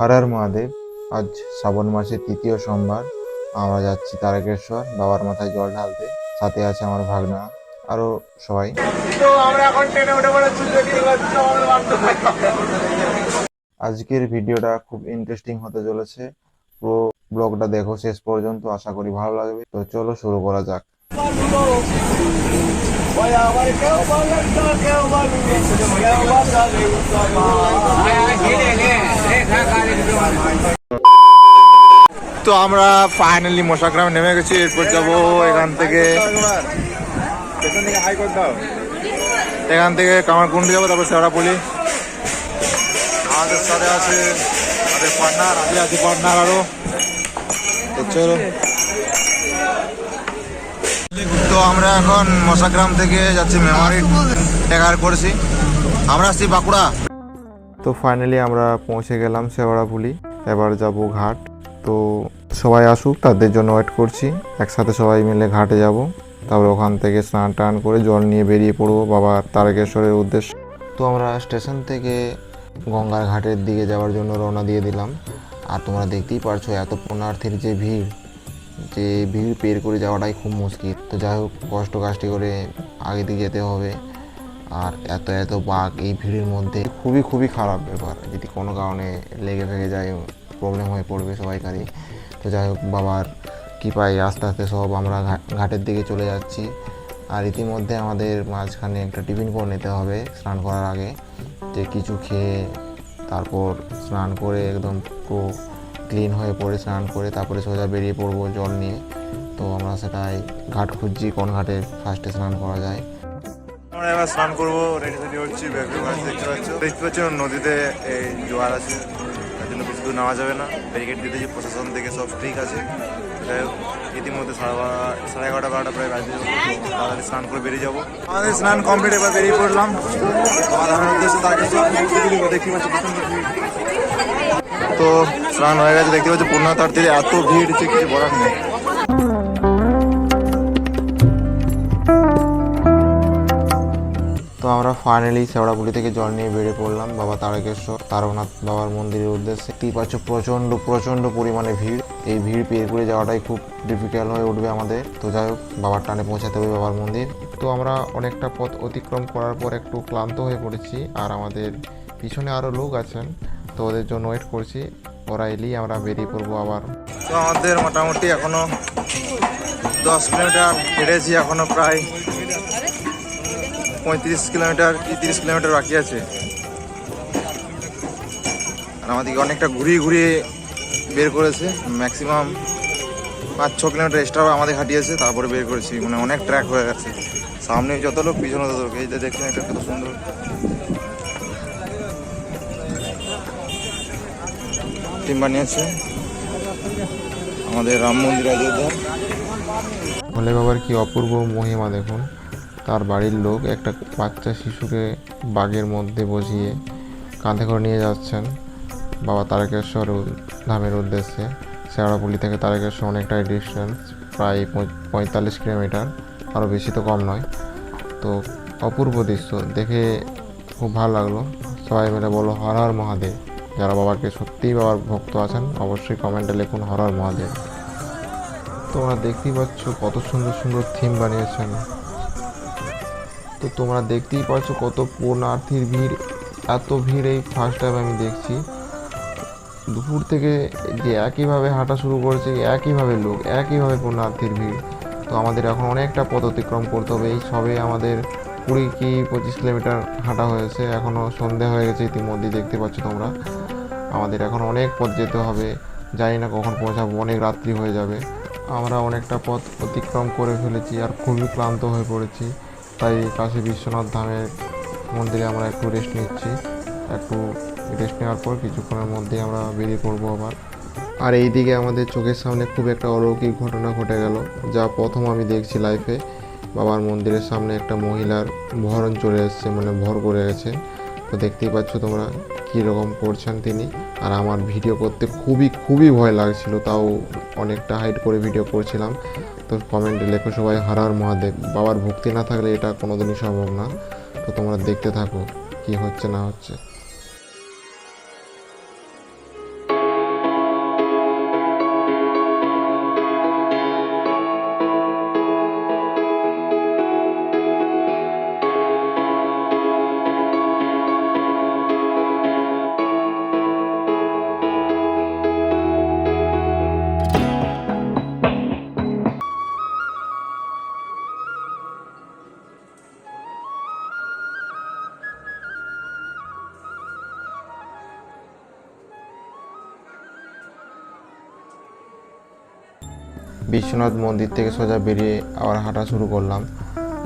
হরার মহাদেব আজ শ্রাবণ মাসের তৃতীয় সোমবার আমরা যাচ্ছি তারকেশ্বর বাবার মাথায় জল ঢালতে সাথে আছে আমার ভাগনা আরও সবাই আজকের ভিডিওটা খুব ইন্টারেস্টিং হতে চলেছে পুরো ব্লগটা দেখো শেষ পর্যন্ত আশা করি ভালো লাগবে তো চলো শুরু করা যাক তো আমরা ফাইনালি মশাগ্রামে নেমে গেছি, এরপর যাব এখান থেকে। এখান থেকে কামারকুন্ডি যাব, তারপর শেওড়াপুলি আমাদের সাথে আছে আমাদের পার্টনার পার্টনার আরও। তো তো আমরা এখন মশাগ্রাম থেকে যাচ্ছি মেমারি টেকার করেছি। আমরা আসছি বাঁকুড়া। তো ফাইনালি আমরা পৌঁছে গেলাম শেওড়াপুলি। এবার যাব ঘাট। তো সবাই আসুক, তাদের জন্য ওয়েট করছি। একসাথে সবাই মিলে ঘাটে যাব। তারপর ওখান থেকে স্নান টান করে জল নিয়ে বেরিয়ে পড়ব বাবা তারকেশ্বরের উদ্দেশ্যে। তো আমরা স্টেশন থেকে গঙ্গার ঘাটের দিকে যাওয়ার জন্য রওনা দিয়ে দিলাম। আর তোমরা দেখতেই পারছ এত পুণ্যার্থীর যে ভিড় যে ভিড় পের করে যাওয়াটাই খুব মুশকিল। তো যাই হোক, কষ্ট কাষ্টি করে আগে দিকে যেতে হবে। আর এত এত বাঘ এই ভিড়ের মধ্যে খুবই খুবই খারাপ ব্যাপার। যদি কোনো কারণে লেগে ফেগে যায় প্রবলেম হয়ে পড়বে সবাইকারই। তো যাই হোক, বাবার কৃপায় আস্তে আস্তে সব আমরা ঘাটের দিকে চলে যাচ্ছি। আর ইতিমধ্যে আমাদের মাঝখানে একটা টিফিন করে নিতে হবে স্নান করার আগে। যে কিছু খেয়ে তারপর স্নান করে একদম পুরো ক্লিন হয়ে পড়ে, স্নান করে তারপরে সোজা বেরিয়ে পড়ব জল নিয়ে। তো আমরা সেটাই ঘাট খুঁজছি, কোন ঘাটে ফার্স্টে স্নান করা যায়। আমরা এবার স্নান করব। রেডি রেডি হচ্ছি। দেখতে পাচ্ছ। দেখতে পাচ্ছ, নদীতে এই জোয়ার আছে। তার জন্য বেশি দূর নেওয়া যাবে না। ব্যারিকেড দিয়ে দিয়েছি, প্রশাসন থেকে সব ঠিক আছে। ইতিমধ্যে সাড়ে সাড়ে এগারোটা, বারোটা প্রায় বাজে। তাড়াতাড়ি স্নান করে বেরিয়ে যাব। আমাদের স্নান কমপ্লিট এবার বেরিয়ে পড়লাম। আমার উদ্দেশ্যে। তো স্নান হয়ে গেছে, দেখতে পাচ্ছি পূর্ণতার্থীর এত ভিড় যে কিছু বলার নেই। আমরা ফাইনালি শেওড়াপুলি থেকে জল নিয়ে বেরিয়ে পড়লাম বাবা তারকেশ্বর, তারকনাথ বাবার মন্দিরের উদ্দেশ্যে। দেখতেই পাচ্ছ প্রচণ্ড প্রচণ্ড পরিমাণে ভিড়। এই ভিড় পের করে যাওয়াটাই খুব ডিফিকাল্ট হয়ে উঠবে আমাদের। তো যাই হোক, বাবার টানে পৌঁছাতে হবে বাবার মন্দির। তো আমরা অনেকটা পথ অতিক্রম করার পর একটু ক্লান্ত হয়ে পড়েছি আর আমাদের পিছনে আরও লোক আছেন। তো ওদের জন্য ওয়েট করছি। ওরা এলেই আমরা বেরিয়ে পড়ব আবার। তো আমাদের মোটামুটি এখনও দশ কিলোমিটার হেঁটেছি এখনও প্রায়। পঁয়ত্রিশ কিলোমিটার কি তিরিশ কিলোমিটার বাকি আছে। আর আমাদেরকে অনেকটা ঘুরিয়ে ঘুরিয়ে বের করেছে। ম্যাক্সিমাম পাঁচ, ছ কিলোমিটার এক্সট্রা আমাদের হাঁটিয়েছে, তারপরে বের করেছি। মানে অনেক ট্র্যাক হয়ে গেছে। সামনে যত লোক, পিছনে তত লোক। এই যে দেখছেন, এটা কত সুন্দর। টিম বানিয়েছে। আমাদের রাম মন্দির অযোধ্যা ভোলে বাবার কি অপূর্ব মহিমা দেখুন। তার বাড়ির লোক একটা বাচ্চা শিশুকে বাগের মধ্যে বসিয়ে কাঁধে করে নিয়ে যাচ্ছেন। বাবা তারকেশ্বর ধামের উদ্দেশ্যে। শেওড়াপুলি থেকে তারকেশ্বর অনেকটাই ডিস্টেন্স, প্রায় পঁয়তাল্লিশ কিলোমিটার, আরও বেশি তো কম নয়। তো অপূর্ব দৃশ্য, দেখে খুব ভালো লাগল। সবাই মিলে বলো হর হর মহাদেব। যারা বাবাকে সত্যিই বাবার ভক্ত আছেন, অবশ্যই কমেন্টে লিখুন, হর হর মহাদেব। তোমরা দেখতেই পাচ্ছ কত সুন্দর সুন্দর থিম বানিয়েছেন। তো তোমরা দেখতেই পাচ্ছ কত পূর্ণার্থীর ভিড়, এত ভিড় এই ফার্স্ট টাইম আমি দেখছি। দুপুর থেকে যে একইভাবে হাঁটা শুরু করেছে, একইভাবে লোক, একইভাবে পূর্ণার্থীর ভিড়। তো আমাদের এখন অনেকটা পথ অতিক্রম করতে হবে, এই সবে আমাদের কুড়ি কি পঁচিশ কিলোমিটার হাঁটা হয়েছে এখনও সন্ধে হয়ে গেছে ইতিমধ্যে দেখতে পাচ্ছ তোমরা। আমাদের এখন অনেক পথ যেতে হবে, জানি না কখন পৌঁছাবো, অনেক রাত্রি হয়ে যাবে। আমরা অনেকটা পথ অতিক্রম করে ফেলেছি আর খুবই ক্লান্ত হয়ে পড়েছি। তাই কাশী বিশ্বনাথ ধামের মন্দিরে আমরা একটু রেস্ট নিচ্ছি। একটু রেস্ট নেওয়ার পর কিছুক্ষণের মধ্যে আমরা বেরিয়ে পড়ব আবার। আর এইদিকে আমাদের চোখের সামনে খুব একটা অলৌকিক ঘটনা ঘটে গেল, যা প্রথম আমি দেখছি লাইফে বাবার মন্দিরের সামনে একটা মহিলার ভরণ চলে এসছে মানে ভর করে গেছে। তো দেখতেই পাচ্ছ তোমরা কী রকম করছেন তিনি। আর আমার ভিডিও করতে খুবই খুবই ভয় লাগছিল, তাও অনেকটা হাইট করে ভিডিও করছিলাম। তো কমেন্টে লেখো সবাই হারার মহাদেব। বাবার ভক্তি না থাকলে এটা কোনোদিনই সম্ভব না। তো তোমরা দেখতে থাকো কি হচ্ছে, না হচ্ছে। বিশ্বনাথ মন্দির থেকে সোজা বেরিয়ে আবার হাঁটা শুরু করলাম।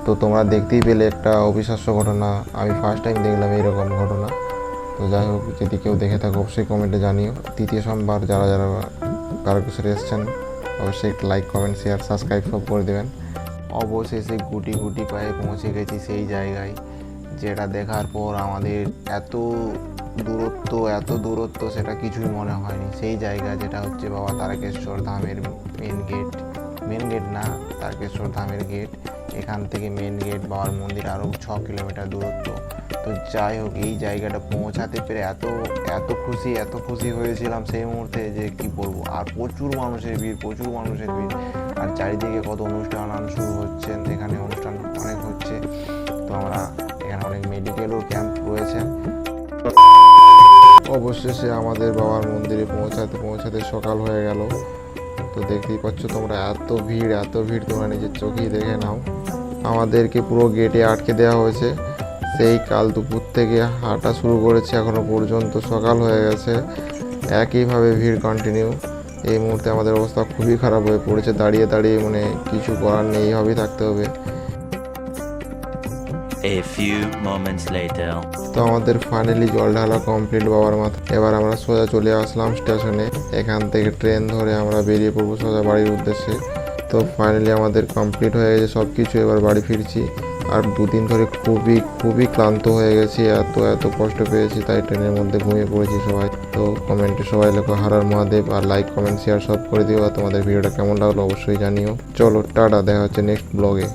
তো তোমরা দেখতেই পেলে একটা অবিশ্বাস্য ঘটনা। আমি ফার্স্ট টাইম দেখলাম এইরকম ঘটনা। তো যাই হোক, যদি কেউ দেখে থাকো, অবশ্যই কমেন্টে জানিও। তৃতীয় সোমবার যারা যারা কারকেশ্বরে এসছেন, অবশ্যই লাইক কমেন্ট শেয়ার সাবস্ক্রাইব সব করে দেবেন। অবশেষে গুটি গুটি পায়ে পৌঁছে গেছি সেই জায়গায়, যেটা দেখার পর আমাদের এত দূরত্ব, এত দূরত্ব সেটা কিছুই মনে হয়নি। সেই জায়গা যেটা হচ্ছে বাবা তারকেশ্বর ধামের মেন গেট মেন গেট না, তারকেশ্বর ধামের গেট এখান থেকে মেন গেট বাবার মন্দির আরও ছ কিলোমিটার দূরত্ব। তো যাই হোক, এই জায়গাটা পৌঁছাতে পেরে এত এত খুশি এত খুশি হয়েছিলাম সেই মুহূর্তে যে কি বলব, আর প্রচুর মানুষের ভিড়, প্রচুর মানুষের ভিড়। আর চারিদিকে কত অনুষ্ঠান শুরু হচ্ছে এখানে অনুষ্ঠান অনেক হচ্ছে। তো আমরা এখানে অনেক মেডিকেলও ক্যাম্প রয়েছে। অবশেষে আমাদের বাবার মন্দিরে পৌঁছাতে পৌঁছাতে সকাল হয়ে গেল। তো দেখতেই পাচ্ছ তোমরা, এত ভিড় এত ভিড় তোমরা নিজের চোখেই দেখে নাও। আমাদেরকে পুরো গেটে আটকে দেওয়া হয়েছে। সেই কাল দুপুর থেকে হাঁটা শুরু করেছে, এখনও পর্যন্ত সকাল হয়ে গেছে। একইভাবে ভিড় কন্টিনিউ এই মুহূর্তে আমাদের অবস্থা খুবই খারাপ হয়ে পড়েছে। দাঁড়িয়ে দাঁড়িয়ে মানে কিছু করার নেই, এইভাবেই থাকতে হবে। A few moments later. তো আমাদের ফাইনালি জল ঢালা কমপ্লিট বাবার মাথা। এবার আমরা সোজা চলে আসলাম স্টেশনে এখান থেকে ট্রেন ধরে আমরা বেরিয়ে পড়ব সোজা বাড়ির উদ্দেশ্যে। তো ফাইনালি আমাদের কমপ্লিট হয়ে গেছে সব কিছু এবার বাড়ি ফিরছি। আর দুদিন ধরে খুবই খুবই ক্লান্ত হয়ে গেছি। এত এত কষ্ট পেয়েছি, তাই ট্রেনের মধ্যে ঘুমিয়ে পড়েছি সবাই। তো কমেন্টে সবাই লেখো হারার মহাদেব। আর লাইক কমেন্ট শেয়ার সব করে দিও। আর তোমাদের ভিডিওটা কেমন লাগল অবশ্যই জানিও। চলো, টাটা, দেখা হচ্ছে নেক্সট ব্লগে